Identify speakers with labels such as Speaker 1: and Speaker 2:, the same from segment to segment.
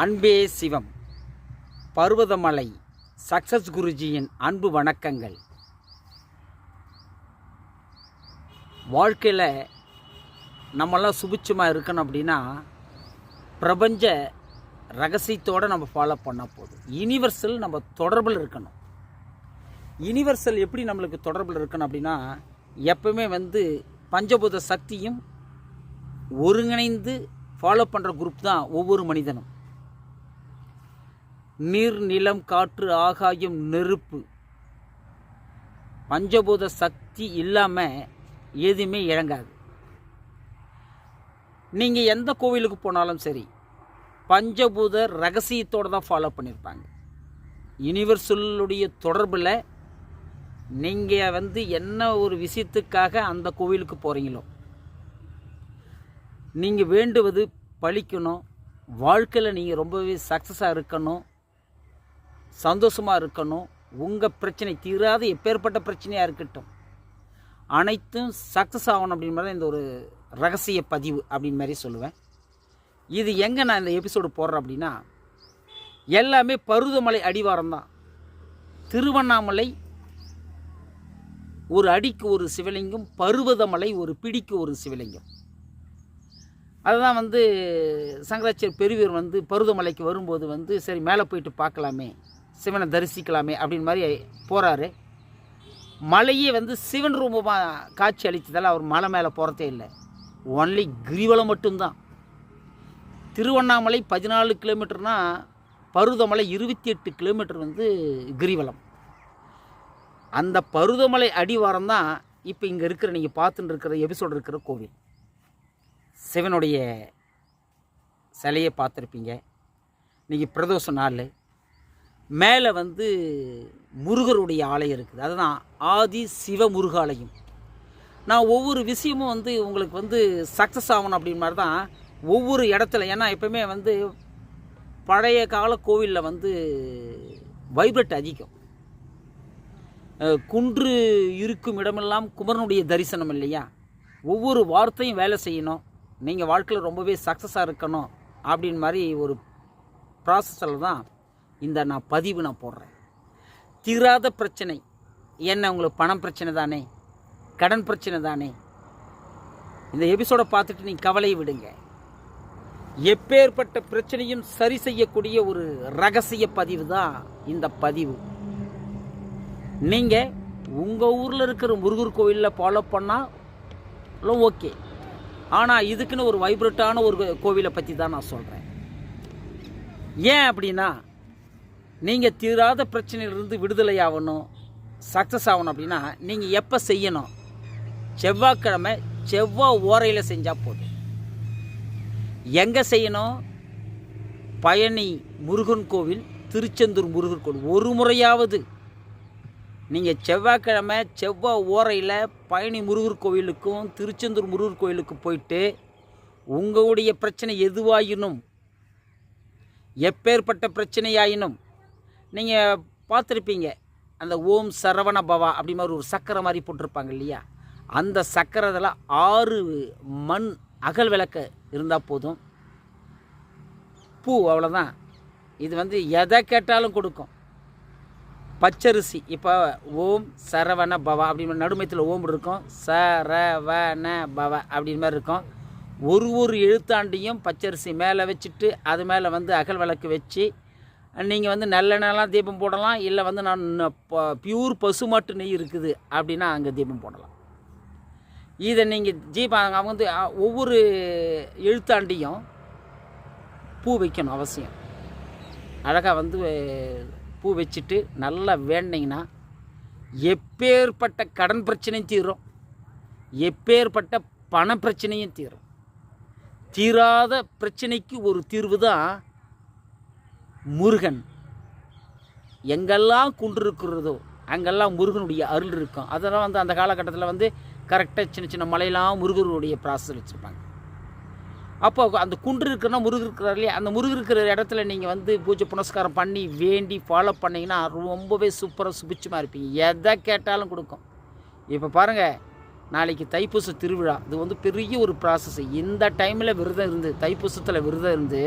Speaker 1: அன்பே சிவம். பர்வதமலை. சக்சஸ் குருஜியின் அன்பு வணக்கங்கள். வாழ்க்கையில் நம்மெல்லாம் சுபிச்சமாக இருக்கணும் அப்படின்னா பிரபஞ்ச ரகசியத்தோடு நம்ம ஃபாலோ பண்ணால் போதும். யூனிவர்சல் நம்ம தொடர்பில் இருக்கணும். யூனிவர்சல் எப்படி நம்மளுக்கு தொடர்பில் இருக்கணும் அப்படின்னா எப்பவுமே வந்து பஞ்சபூத சக்தியும் ஒருங்கிணைந்து ஃபாலோ பண்ணுற குரூப் தான் ஒவ்வொரு மனிதனும். நீர் நிலம் காற்று ஆகாயம் நெருப்பு. பஞ்சபூத சக்தி இல்லாமல் எதுவுமே இழங்காது நீங்கள் எந்த கோவிலுக்கு போனாலும் சரி பஞ்சபூத ரகசியத்தோடு தான் ஃபாலோ பண்ணியிருப்பாங்க யூனிவர்சலுடைய தொடர்பில் நீங்கள் வந்து என்ன ஒரு விஷயத்துக்காக அந்த கோவிலுக்கு போகிறீங்களோ நீங்கள் வேண்டுவது பழிக்கணும் வாழ்க்கையில் நீங்கள் ரொம்பவே சக்ஸஸாக இருக்கணும் சந்தோஷமாக இருக்கணும். உங்கள் பிரச்சனை தீராத எப்பேற்பட்ட பிரச்சனையாக இருக்கட்டும். அனைத்தும் சக்ஸஸ் ஆகணும் அப்படின் மாதிரி இந்த ஒரு ரகசிய பதிவு அப்படின்னு மாதிரி சொல்லுவேன். இது எங்கே நான் இந்த எபிசோடு போடுறேன் அப்படின்னா எல்லாமே பருவதமலை அடிவாரம் தான். திருவண்ணாமலை ஒரு அடிக்கு ஒரு சிவலிங்கம் பருவதமலை ஒரு பிடிக்கு ஒரு சிவலிங்கம். அதுதான் வந்து சங்கராச்சாரிய பெரியவர் வந்து பருவதமலைக்கு வரும்போது வந்து சரி மேலே போயிட்டு பார்க்கலாமே. சிவனை தரிசிக்கலாமே அப்படின்னு மாதிரி போகிறாரு மலையே வந்து சிவன் ரூபமாக காட்சி அளித்ததால் அவர் மலை மேலே போகிறதே இல்லை. ஒன்லி கிரிவலம் மட்டும்தான். திருவண்ணாமலை பதினாலு கிலோமீட்டர்னா பருவதமலை இருபத்தி எட்டு கிலோமீட்டர் வந்து கிரிவலம். அந்த பருவதமலை அடிவாரம் தான் இப்போ இங்கே இருக்கிற நீங்கள் பார்த்துட்டு இருக்கிற எபிசோடு இருக்கிற கோவில். சிவனுடைய சிலையை பார்த்துருப்பீங்க. இன்றைக்கி பிரதோஷ நாள். மேலே வந்து முருகருடைய ஆலயம் இருக்குது. அதுதான் ஆதி சிவ முருகாலயம். நான் ஒவ்வொரு விஷயமும் வந்து உங்களுக்கு வந்து சக்ஸஸ் ஆகணும் அப்படின்னு மாதிரி தான் ஒவ்வொரு இடத்துல ஏன்னா எப்பவுமே வந்து பழைய கால கோவிலில் வந்து வைப்ரேட் அதிகம். குன்று இருக்கும் இடமெல்லாம் குமரனுடைய தரிசனம் இல்லையா? ஒவ்வொரு வார்த்தையும் வேலை செய்யணும். நீங்கள் வாழ்க்கையில் ரொம்பவே சக்ஸஸாக இருக்கணும் அப்படின்னு மாதிரி ஒரு ப்ராசஸில் தான் இந்த நான் பதிவு நான் போடுறேன். தீராத பிரச்சனை. என்ன உங்களுக்கு பணம் பிரச்சனை தானே? கடன் பிரச்சனை தானே? இந்த எபிசோடை பார்த்துட்டு நீங்கள் கவலையை விடுங்க. எப்பேற்பட்ட பிரச்சனையும் சரி செய்யக்கூடிய ஒரு ரகசிய பதிவு தான் இந்த பதிவு. நீங்கள் உங்கள் ஊரில் இருக்கிற முருகர் கோவிலில் ஃபாலோ பண்ணாலும் ஓகே ஆனால் இதுக்குன்னு ஒரு வைப்ரட்டான ஒரு கோவிலை பற்றி தான் நான் சொல்கிறேன் ஏன் அப்படின்னா நீங்கள் தீராத பிரச்சனையிலிருந்து விடுதலை ஆகணும் சக்ஸஸ் ஆகணும் அப்படின்னா நீங்கள் எப்போ செய்யணும்? செவ்வாய்க்கிழமை செவ்வாய் ஓரையில் செஞ்சால் போதும். எங்கே செய்யணும்? பழனி முருகன் கோவில் திருச்செந்தூர் முருகன் கோவில். ஒரு முறையாவது. நீங்கள் செவ்வாய்க்கிழமை செவ்வாய் ஓரையில் பழனி முருகர் கோவிலுக்கும் திருச்செந்தூர் முருகர் கோவிலுக்கு போயிட்டு உங்களுடைய பிரச்சனை எதுவாயினும் எப்பேற்பட்ட பிரச்சனையாயினும் நீங்கள் பார்த்துருப்பீங்க. அந்த ஓம் சரவண பவா அப்படி மாதிரி ஒரு சக்கரை மாதிரி போட்டிருப்பாங்க இல்லையா? அந்த சக்கரத்தில் ஆறு மண் அகல் விளக்கு இருந்தால் போதும். பூ அவ்வளோதான் இது வந்து எதை கேட்டாலும் கொடுக்கும். பச்சரிசி. இப்போ ஓம் சரவண பவா அப்படின்னு நடுமயத்தில் ஓம் இருக்கும். சரவண பவ அப்படின்னு மாதிரி இருக்கும். ஒரு ஒரு எழுத்தாண்டியும் பச்சரிசி மேலே வச்சுட்டு அது மேலே வந்து அகல் விளக்கு வச்சு நீங்கள் வந்து நல்லெண்ணெய்லாம் தீபம் போடலாம் இல்லை வந்து நான் பியூர் பசுமாட்டு நெய் இருக்குது அப்படின்னா அங்கே தீபம் போடலாம். இதை நீங்கள் தீபம் அவங்க வந்து ஒவ்வொரு எழுத்தாண்டியும் பூ வைக்கணும் அவசியம். அழகாக வந்து பூ வச்சுட்டு நல்லா வேண்டிங்கன்னா எப்பேற்பட்ட கடன் பிரச்சனையும் தீரும். எப்பேற்பட்ட பண பிரச்சனையும் தீரும். தீராத பிரச்சனைக்கு ஒரு தீர்வு தான் முருகன். எங்கெல்லாம் குன்று இருக்கிறதோ அங்கெல்லாம் முருகனுடைய அருள் இருக்கும். அதெல்லாம் வந்து அந்த காலகட்டத்தில் வந்து கரெக்டாக சின்ன சின்ன மலையெல்லாம் முருகருடைய ப்ராசஸ் வச்சுருப்பாங்க. அப்போ அந்த குன்று இருக்குன்னா முருகர் இருக்கிறார் இல்லையா? அந்த முருகர் இருக்கிற இடத்துல நீங்கள் வந்து பூஜை புனஸ்காரம் பண்ணி வேண்டி ஃபாலோ பண்ணிங்கன்னா ரொம்பவே சூப்பராக சுபிச்சமாக இருப்பீங்க. எதை கேட்டாலும் கொடுக்கும். இப்போ பாருங்கள் நாளைக்கு தைப்பூச திருவிழா. இது வந்து பெரிய ஒரு ப்ராசஸ் இந்த டைமில் விரதம் இருந்து தைப்பூசத்தில் விரதம் இருந்து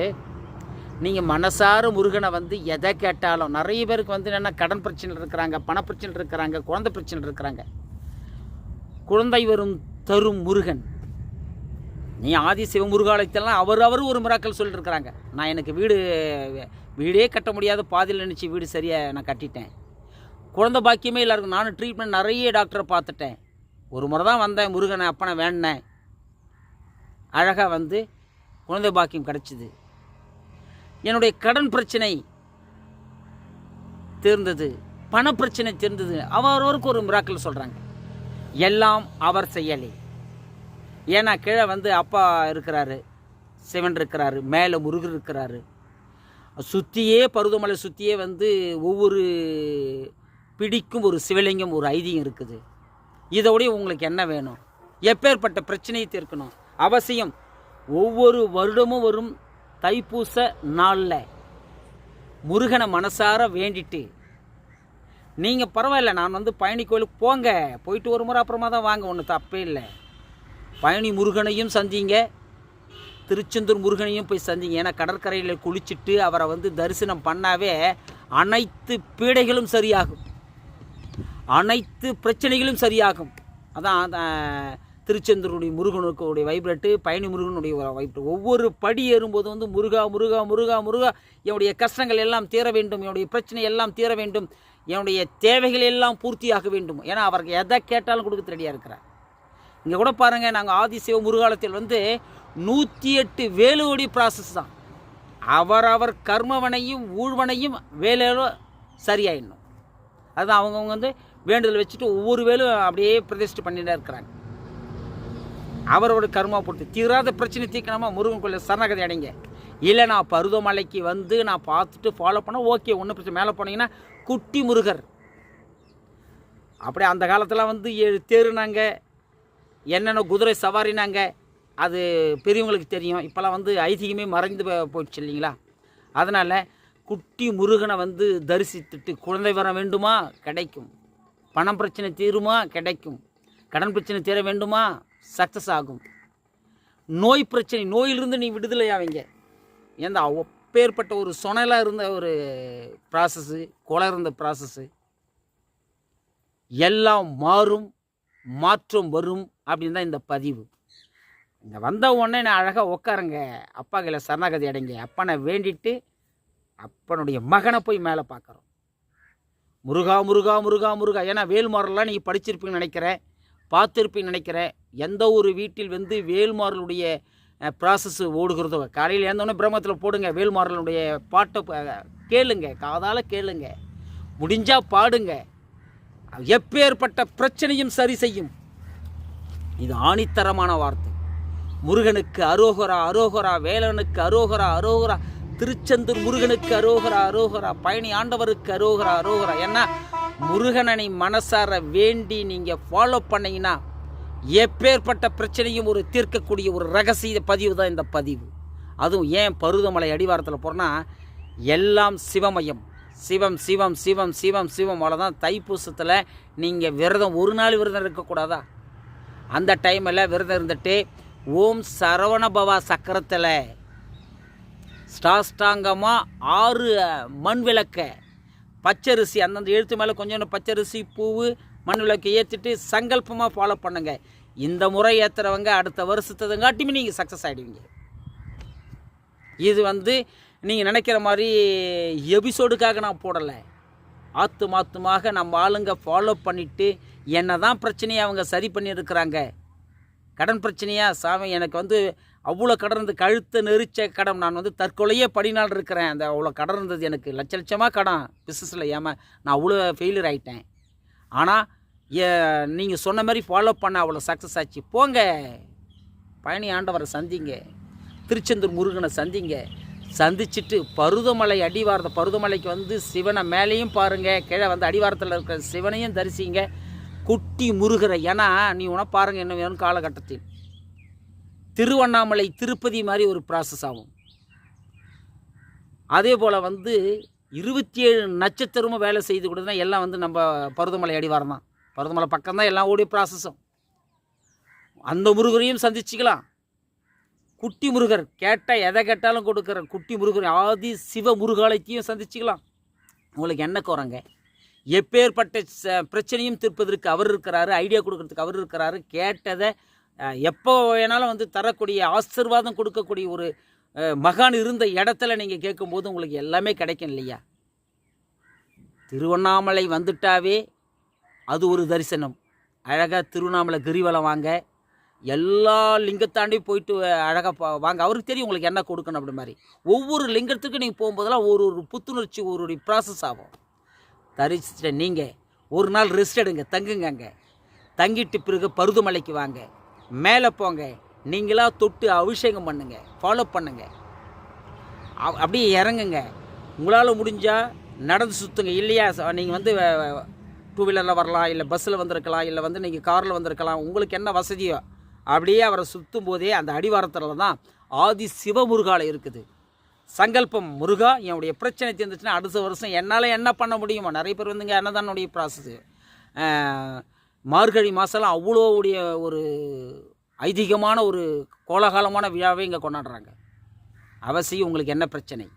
Speaker 1: நீங்கள் மனசார முருகனை வந்து எதை கேட்டாலும் நிறைய பேருக்கு வந்து என்னென்னா கடன் பிரச்சனை இருக்கிறாங்க பணப்பிரச்சனை இருக்கிறாங்க குழந்தை பிரச்சனை இருக்கிறாங்க. குழந்தை வரும் தரும் முருகன். நீ ஆதி சிவமுருகாலயத்தெல்லாம் அவர் அவர் ஒரு மிராக்கள் சொல்லியிருக்கிறாங்க நான் எனக்கு வீடு வீடே கட்ட முடியாத பாதியில் நினச்சி வீடு சரியாக நான் கட்டிட்டேன். குழந்தை பாக்கியமே எல்லாருக்கும் நானும் ட்ரீட்மெண்ட் நிறைய டாக்டரை பார்த்துட்டேன். ஒரு முறை தான் வந்தேன் முருகனை அப்பனை வேண்டினேன் அழகாக வந்து குழந்தை பாக்கியம் கிடச்சிது. என்னுடைய கடன் பிரச்சனை தீர்ந்தது பண பிரச்சனை தீர்ந்தது. அவரவருக்கு ஒரு மிராக்கள் சொல்கிறாங்க எல்லாம் அவர் செய்யலை. ஏன்னா கீழே வந்து அப்பா இருக்கிறாரு சிவன் இருக்கிறாரு மேலே முருகர் இருக்கிறாரு. சுற்றியே பருவமலை சுற்றியே வந்து ஒவ்வொரு பிடிக்கும் ஒரு சிவலிங்கம் ஒரு ஐதீகம் இருக்குது. இதோடய உங்களுக்கு என்ன வேணும்? எப்பேற்பட்ட பிரச்சனையை தீர்க்கணும்? அவசியம் ஒவ்வொரு வருடமும் வரும் தைப்பூச நாளில் முருகனை மனசார வேண்டிட்டு நீங்கள் பரவாயில்ல நான் வந்து பழனி கோயிலுக்கு போங்க. போயிட்டு ஒரு முறை அப்புறமா தான் வாங்க. ஒன்றும் தப்பே இல்லை. பழனி முருகனையும் சந்திங்க. திருச்செந்தூர் முருகனையும் போய் சந்திங்க. ஏன்னா கடற்கரையில் குளிச்சுட்டு அவரை வந்து தரிசனம் பண்ணாவே அனைத்து பீடைகளும் சரியாகும். அனைத்து பிரச்சனைகளும் சரியாகும். அதான் அந்த திருச்செந்தூருடைய முருகனுடைய வைப்ரேட்டு பழனி முருகனுடைய வைப்ரேட் ஒவ்வொரு படி ஏறும்போது வந்து முருகா முருகா முருகா முருகா என்னுடைய கஷ்டங்கள் எல்லாம் தீர வேண்டும் என்னுடைய பிரச்சனை எல்லாம் தீர வேண்டும் என்னுடைய தேவைகள் எல்லாம் பூர்த்தியாக வேண்டும். ஏன்னா அவருக்கு எதை கேட்டாலும் கொடுக்க ரெடியாக இருக்கிறார். இங்கே கூட பாருங்கள் நாங்கள் ஆதிசிவ முருகாலத்தில் வந்து நூற்றி எட்டு வேலுவடி ப்ராசஸ் தான் அவரவர் கர்மவனையும் ஊழ்வனையும் வேலையில சரியாயிடணும். அதுதான் அவங்கவுங்க வந்து வேண்டுதல் வச்சுட்டு ஒவ்வொரு வேலும் அப்படியே பிரதிஷ்டை பண்ணிட்டு இருக்கிறாங்க. அவரோட கர்மா பொறுத்து தீராத பிரச்சனை தீர்க்கணுமா முருகன் கோயில் சரணகதி அடைங்க. இல்லை நான் பருவமலைக்கு வந்து நான் பார்த்துட்டு ஃபாலோ பண்ணால் ஓகே ஒன்றும் பிரச்சனை மேலே போனீங்கன்னா குட்டி முருகர். அப்படியே அந்த காலத்தில் வந்து ஏழு தேருனாங்க. என்னென்ன குதிரை சவாரினாங்க. அது பெரியவங்களுக்கு தெரியும். இப்போல்லாம் வந்து ஐதீகமே மறைந்து போயிடுச்சு இல்லைங்களா? அதனால் குட்டி முருகனை வந்து தரிசித்துட்டு குழந்தை வர வேண்டுமா? கிடைக்கும். பணம் பிரச்சனை தீருமா? கிடைக்கும். கடன் பிரச்சனை தீர வேண்டுமா? சக்ஸஸ் ஆகும். நோய் பிரச்சனை நோயிலிருந்து நீ விடுதலை ஆவீங்க ஏன்னா அப்பேற்பட்ட ஒரு சொனலாக இருந்த ஒரு ப்ராசஸ்ஸு கொலை இருந்த ப்ராசஸ்ஸு எல்லாம் மாறும் மாற்றம் வரும் அப்படின்னு தான் இந்த பதிவு. இங்கே வந்த உடனே நான் அழகாக உட்காருங்க அப்பா கையில் சரணாகதி அடைங்க. அப்பனை வேண்டிட்டு அப்பனுடைய மகனை போய் மேலே பார்க்குறோம் முருகா முருகா முருகா முருகா. ஏன்னா வேல்மாரெல்லாம் நீங்கள் படிச்சிருப்பீங்கன்னு நினைக்கிறேன். பார்த்துருப்பீங்கன்னு நினைக்கிறேன் எந்த ஒரு வீட்டில் வந்து வேல்மாறலுடைய ப்ராசஸ் ஓடுகிறதோ காலையில் ஏந்தோடனே பிரம்மத்தில் போடுங்க வேல்மாறலுடைய பாட்டை கேளுங்க காதால் கேளுங்க முடிஞ்சால் பாடுங்க. எப்பேற்பட்ட பிரச்சனையும் சரி செய்யும். இது ஆணித்தரமான வார்த்தை. முருகனுக்கு அரோகரா அரோகரா வேலனுக்கு அரோகரா அரோகரா திருச்செந்தூர் முருகனுக்கு அரோகரா அரோகரா பழனி ஆண்டவருக்கு அரோகரா அரோகரா. ஏன்னா முருகனனை மனசார வேண்டி நீங்கள் ஃபாலோ பண்ணீங்கன்னா எப்பேற்பட்ட பிரச்சனையும் ஒரு தீர்க்கக்கூடிய ஒரு ரகசிய பதிவு தான் இந்த பதிவு. அதுவும் ஏன் பருவமலை அடிவாரத்தில் போகிறோன்னா எல்லாம் சிவமயம். சிவம் சிவம் சிவம் சிவம் சிவம் அவ்வளோதான் தைப்பூசத்தில் நீங்கள் விரதம் ஒரு நாள் விரதம் இருக்கக்கூடாதா? அந்த டைமில் விரதம் இருந்துட்டு ஓம் சரவணபவா சக்கரத்தில் ஸ்டாஸ்டாங்கமாக ஆறு மண் விளக்கை பச்சரிசி அந்தந்த எழுத்து மேலே கொஞ்சம் பச்சரிசி பூவு மண் விளக்கு ஏற்றிட்டு சங்கல்பமாக ஃபாலோ பண்ணுங்க. இந்த முறை ஏற்றுறவங்க அடுத்த வருஷத்ததுங்காட்டியுமே நீங்கள் சக்ஸஸ் ஆகிடுவீங்க இது வந்து நீங்கள் நினைக்கிற மாதிரி எபிசோடுக்காக நான் போடலை. ஆத்து மாத்துமாக நம்ம ஆளுங்க ஃபாலோ பண்ணிவிட்டு என்ன தான் பிரச்சனையை அவங்க சரி பண்ணியிருக்கிறாங்க. கடன் பிரச்சனையாக சாமி எனக்கு வந்து அவ்வளோ கடன் இருந்து கழுத்தை நெரிச்ச கடன் நான் வந்து தற்கொலையே படிநாள் இருக்கிறேன். அந்த அவ்வளோ கடன் இருந்தது எனக்கு லட்ச லட்சமாக கடன். பிஸ்னஸில் ஏமா நான் அவ்வளோ ஃபெயிலியர் ஆகிட்டேன் ஆனால் நீங்கள் சொன்ன மாதிரி ஃபாலோ பண்ண அவ்வளோ சக்ஸஸ் ஆச்சு. போங்க. பழனி ஆண்டவரை சந்திங்க. திருச்செந்தூர் முருகனை சந்திங்க. சந்திச்சுட்டு பருதமலை அடிவாரத்தை பருதமலைக்கு வந்து சிவனை மேலேயும் பாருங்கள் கீழே வந்து அடிவாரத்தில் இருக்கிற சிவனையும் தரிசிங்க. குட்டி முருகரை ஏன்னா நீ உன பாருங்கள் என்ன வேணும் காலகட்டத்தில். திருவண்ணாமலை திருப்பதி மாதிரி ஒரு ப்ராசஸ் ஆகும். அதே போல் வந்து இருபத்தி ஏழு நட்சத்திரமும் வேலை செய்து கொடுத்தா எல்லாம் வந்து நம்ம பருவமலை அடிவாரம் தான். பருவமலை பக்கம் தான் எல்லாம் ஓடிய ப்ராசஸும் அந்த முருகரையும் சந்திச்சுக்கலாம். குட்டி முருகர் கேட்டால் எதை கேட்டாலும் கொடுக்குற குட்டி முருகர் ஆதி சிவ முருகாலயத்தையும் சந்திச்சுக்கலாம். உங்களுக்கு என்ன குறங்க? எப்பேற்பட்ட ச- பிரச்சனையும் தீர்ப்பதற்கு அவர் இருக்கிறாரு ஐடியா கொடுக்கறதுக்கு அவர் இருக்கிறாரு கேட்டதை எப்போ வேணாலும் வந்து தரக்கூடிய ஆசீர்வாதம் கொடுக்கக்கூடிய ஒரு மகான் இருந்த இடத்துல நீங்கள் கேட்கும்போது உங்களுக்கு எல்லாமே கிடைக்கும் இல்லையா? திருவண்ணாமலை வந்துட்டாவே அது ஒரு தரிசனம். அழகாக திருவண்ணாமலை கிரிவலம் வாங்க. எல்லா லிங்கத்தாண்டி போயிட்டு அழகாக வாங்க. அவருக்கு தெரியும் உங்களுக்கு என்ன கொடுக்கணும் அப்படி மாதிரி. ஒவ்வொரு லிங்கத்துக்கும் நீங்கள் போகும்போதெல்லாம் ஒரு ஒரு புத்துணர்ச்சி ஒரு ஒரு ப்ராசஸ் ஆகும். தரிசிட்ட நீங்கள் ஒரு நாள் ரெஸ்ட் எடுங்க தங்குங்க அங்கே. தங்கிட்டு பிறகு பருதுமலைக்கு வாங்க. மேலே போங்க. நீங்களாக தொட்டு அபிஷேகம் பண்ணுங்க. ஃபாலோ பண்ணுங்க. அப்படியே இறங்குங்க. உங்களால் முடிஞ்சால் நடந்து சுற்றுங்க இல்லையா? நீங்கள் வந்து டூ வீலரில் வரலாம் இல்லை பஸ்ஸில் வந்திருக்கலாம் இல்லை வந்து நீங்கள் காரில் வந்திருக்கலாம். உங்களுக்கு என்ன வசதியோ அப்படியே அவரை சுற்றும் போதே அந்த அடிவாரத்தில் தான் ஆதி சிவமுருகால இருக்குது. சங்கல்பம் முருகா என்னுடைய பிரச்சனை தீர்ந்துச்சுன்னா அடுத்த வருஷம் என்னால் என்ன பண்ண முடியுமோ நிறைய பேர் வந்துங்க என்னதானுடைய ப்ராசஸ் மார்கழி மாதம்லாம் அவ்வளோ உடைய ஒரு ஐதீகமான ஒரு கோலாகலமான விழாவை இங்கே கொண்டாடுறாங்க. அவசியம் உங்களுக்கு என்ன பிரச்சனை?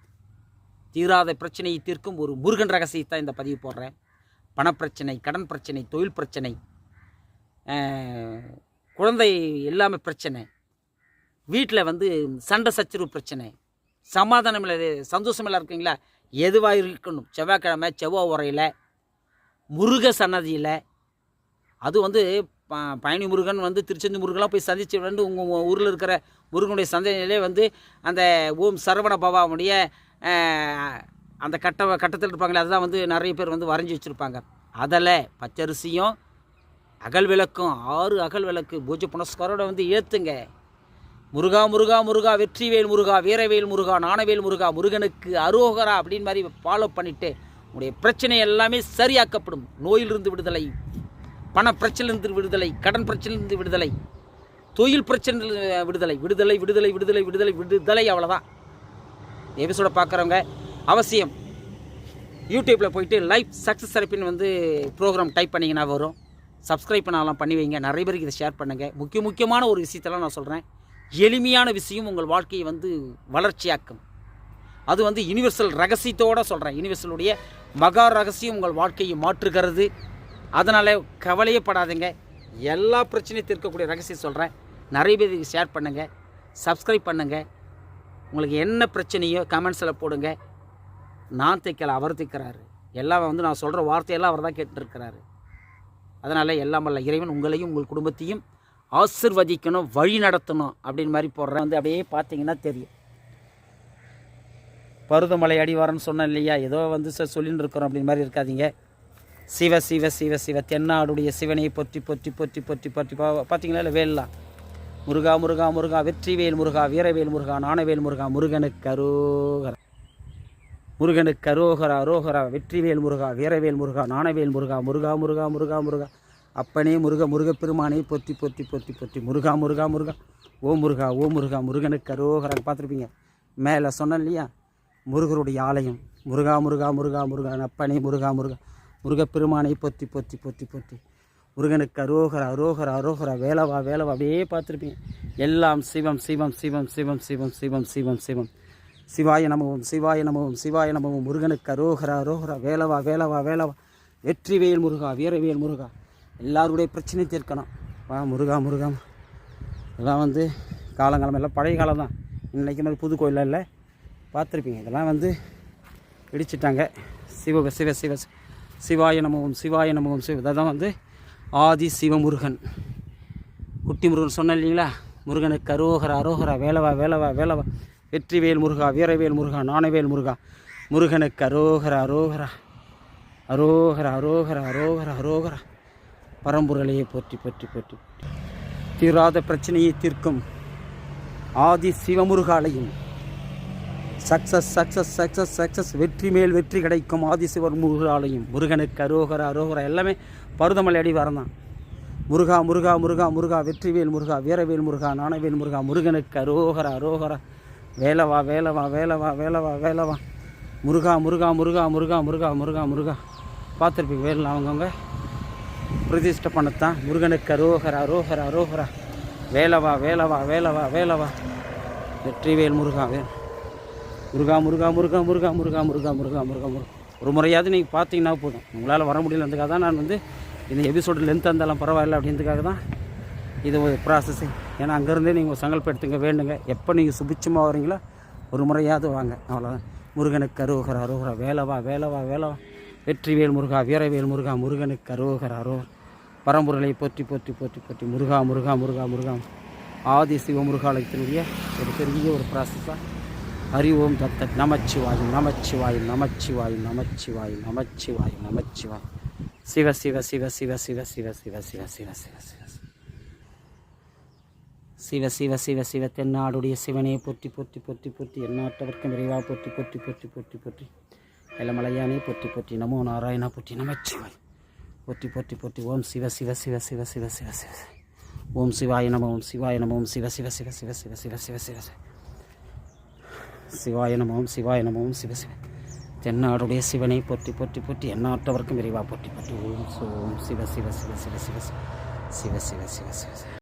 Speaker 1: தீராத பிரச்சனையை தீர்க்கும் ஒரு முருகன் ரகசியத்தை இந்த பதிவு போடுறேன். பணப்பிரச்சனை கடன் பிரச்சனை தொழில் பிரச்சனை குழந்தை எல்லாமே பிரச்சனை. வீட்டில் வந்து சண்டை சச்சரவு பிரச்சனை. சமாதானம் இல்லை சந்தோஷம் இல்லை இருக்கீங்களா? எதுவாக இருக்கணும்? செவ்வாய்க்கிழமை செவ்வாய் உரையில் முருக சன்னதியில் அது வந்து ப- பழனி முருகன் வந்து திருச்செந்தூர் முருகன்லாம் போய் சந்திச்சு வந்து உங்கள் ஊரில் இருக்கிற முருகனுடைய சந்தையிலே வந்து அந்த ஓம் சரவண பவாவுடைய அந்த கட்ட கட்டத்தில் இருப்பாங்களே அதுதான் வந்து நிறைய பேர் வந்து வரைஞ்சி வச்சுருப்பாங்க. அதில் பச்சரிசியும் அகல் விளக்கும் ஆறு அகல் விளக்கு பூஜை புனஸ்காரோட வந்து ஏற்றுங்க முருகா முருகா முருகா வெற்றிவேல் முருகா வீரவேல் முருகா நாணவேல் முருகா முருகனுக்கு அரோகரா அப்படின்னு மாதிரி ஃபாலோ பண்ணிவிட்டு உங்களுடைய பிரச்சனை எல்லாமே சரியாக்கப்படும். நோயிலிருந்து விடுதலை. பண பிரச்சனையிலிருந்து விடுதலை கடன் பிரச்சனையிலிருந்து விடுதலை தொழில் பிரச்சனை விடுதலை விடுதலை விடுதலை விடுதலை விடுதலை விடுதலை அவ்வளோதான் எபிசோட பார்க்குறவங்க அவசியம் யூடியூப்பில் போயிட்டு லைஃப் சக்ஸஸ் தெரப்பின்னு வந்து ப்ரோக்ராம் டைப் பண்ணிங்கன்னா வரும். சப்ஸ்கிரைப் பண்ணலாம் பண்ணி வைங்க. நிறைய பேருக்கு இதை ஷேர் பண்ணுங்கள் முக்கிய முக்கியமான ஒரு விஷயத்தெல்லாம் நான் சொல்கிறேன் எளிமையான விஷயம் உங்கள் வாழ்க்கையை வந்து வளர்ச்சியாக்கும். அது வந்து யுனிவர்சல் ரகசியத்தோடு சொல்கிறேன் யுனிவர்சலுடைய மகா ரகசியம் உங்கள் வாழ்க்கையை மாற்றுகிறது. அதனால் கவலையே படாதுங்க. எல்லா பிரச்சனையும் தீர்க்கக்கூடிய ரகசியம் சொல்கிறேன் நிறைய பேருக்கு ஷேர் பண்ணுங்கள் சப்ஸ்கிரைப் பண்ணுங்கள் உங்களுக்கு என்ன பிரச்சனையோ கமெண்ட்ஸில் போடுங்க. நான் தைக்கல அவர் தைக்கிறாரு. எல்லாம் வந்து நான் சொல்கிற வார்த்தையெல்லாம் அவர் தான் கேட்டுருக்கிறாரு. அதனால் எல்லாம் வல்ல இறைவன் உங்களையும் உங்கள் குடும்பத்தையும் ஆசிர்வதிக்கணும் வழி நடத்தணும் அப்படின்னு மாதிரி போடுறேன். வந்து அப்படியே பார்த்தீங்கன்னா தெரியும். பருதமலை அடிவாரம்னு சொன்னேன் இல்லையா? ஏதோ வந்து சார் சொல்லின்னு இருக்கிறோம் அப்படின்னு மாதிரி இருக்காதீங்க. சிவ சிவ சிவ சிவ தென்னாடுடைய சிவனை பொற்றி பொற்றி பொற்றி பொற்றி பொற்றி பா பார்த்தீங்களா இல்லை? வேல்லாம் முருகா முருகா முருகா வெற்றிவேல் முருகா வீரவேல் முருகா நாணவேல் முருகா முருகனுக்கு அரோகரா. முருகனுக்கு அரோகரா அரோகரா வெற்றிவேல் முருகா வீரவேல் முருகா நாணவேல் முருகா முருகா முருகா முருகா முருகா. அப்பனே முருக முருகப்பெருமானை பொத்தி பொத்தி பொத்தி பொத்தி. முருகா முருகா முருகா. ஓ முருகா ஓ முருகா முருகனுக்கு அரோகரா பார்த்துருப்பீங்க மேலே சொன்னேன் இல்லையா? முருகருடைய ஆலயம். முருகா முருகா முருகா முருகா அப்பனே முருகா முருகா. முருகப்பெருமானை பொத்தி பொத்தி பொத்தி பொத்தி. முருகனுக்கு அரோகரா அரோகரா அரோகர வேலவா வேலவா அப்படியே பார்த்துருப்பீங்க. எல்லாம் சிவம் சிவம் சிவம் சிவம் சிவம் சிவம் சிவம் சிவம். சிவாய நமவும் சிவாய நமவும் சிவாய நமவும் முருகனுக்கு அரோகரா அரோகர வேலவா வேலவா வேலவா. வெற்றிவேல் முருகா வீரவேல் முருகா. எல்லாருடைய பிரச்சனை தீர்க்கணும். வா முருகா முருகா. இதெல்லாம் வந்து காலங்காலம் எல்லாம் பழைய காலம் தான் இன்றைக்கு மாதிரி புது கோயிலில் இல்லை பார்த்துருப்பீங்க. இதெல்லாம் வந்து இடிச்சிட்டாங்க. சிவ சிவ சிவ. சிவாய நமவும் சிவாய நமவும் சிவ. இதான் வந்து ஆதி சிவமுருகன். குட்டி முருகன் சொன்னேன் இல்லைங்களா? முருகனுக்கு அரோகரா அரோகரா வேலவா வேலவா வேலவா. வெற்றிவேல் முருகா வீரவேல் முருகா நாணவேல் முருகா. முருகனுக்கு அரோகரா அரோகரா. அரோகரா அரோகரா அரோகரா அரோகரா. பரம்பொருளையே போற்றி போற்றி போற்றி. தீராத பிரச்சனையை தீர்க்கும் Aadhi Sivamurugalayam. Success success success success. வெற்றி மேல் வெற்றி கிடைக்கும். ஆதிசிவர் முருகாலயம். முருகனுக்கு அரோகர அரோகரா. எல்லாமே பருதமலை அடி வரந்தான் முருகா முருகா முருகா முருகா. வெற்றிவேல் முருகா வீரவேல் முருகா நாணவேல் முருகா. முருகனுக்கு அரோகர அரோகர. வேலவா வேலவா வேலவா வேலவா வேலவா முருகா முருகா முருகா முருகா முருகா முருகா முருகா. பார்த்துருப்பீங்க வேலில் அவங்கவுங்க? பிரதிஷ்டை பண்ணத்தான் முருகனுக்கு அரோகரா அரோகர அரோகரா. வேலவா வேலவா வேலவா வேலவா
Speaker 2: வெற்றிவேல் முருகா வேல். முருகா முருகா முருகா முருகா முருகா முருகா முருகா முருகா முருகா. ஒரு முறையாவது நீங்கள் பார்த்தீங்கன்னா போதும். உங்களால் வர முடியலன்றதுக்காக தான் நான் வந்து இந்த எபிசோடு லென்த் இருந்தாலும் பரவாயில்ல அப்படின்றதுக்காக தான் இது ஒரு ப்ராசஸ்ஸு ஏன்னா அங்கேருந்தே நீங்கள் சங்கல்பம் எடுத்துங்க வேண்டுங்க. எப்போ நீங்கள் சுபிச்சமாக வரீங்களோ ஒரு முறையாவது வாங்க. அவ்வளோதான் முருகனுக்கு அருகர் அருகரா வேலவா வேலவா வேலவா. வெற்றிவேல் முருகா வீரவேல் முருகா முருகனுக்கு அருகர் அருகர். பரம்பொருளை போற்றி போற்றி போற்றி போற்றி. முருகா முருகா முருகா முருகா. ஆதி சிவமுருகாலயத்தினுடைய ஒரு பெரிய ஒரு ப்ராசஸாக ஹரி ஓம் தத்த நமச்சிவாயும் நமச்சிவாயும் நமச்சிவாயும் நமச்சிவாயும் நமச்சிவாயும் நமச்சிவாயும் சிவ சிவ சிவ சிவ சிவ சிவ சிவ சிவ சிவ சிவ சிவ சிவ சிவ சிவ சிவ தென்னாடுடைய சிவனே பொத்தி பொத்தி பொத்தி பொத்தி எண்ணாட்டவர்க்கும் விரைவாக பொத்தி பொத்தி பொத்தி பொத்தி போற்றி இளமலையானே பொத்தி போற்றி நமோ நாராயணா போற்றி நமச்சிவாய் பொத்தி பொத்தி போற்றி ஓம் சிவ சிவ சிவ சிவ சிவ சிவ சிவ ஓம் சிவாய நம ஓம் சிவாய நம ஓம் சிவ சிவ சிவ சிவ சிவ சிவ சிவ சிவ சிவ சிவாய சிவாயனமும் சிவாய சிவ சிவ. தென்னாடுடைய சிவனை போற்றி போற்றி போற்றி எந்நாட்டவர்க்கும் விரிவாக போற்றி போற்றி. ஓம் சோம் சிவ சிவ சிவ சிவ சிவ. சிவ சிவ சிவ சிவ சிவ சிவ.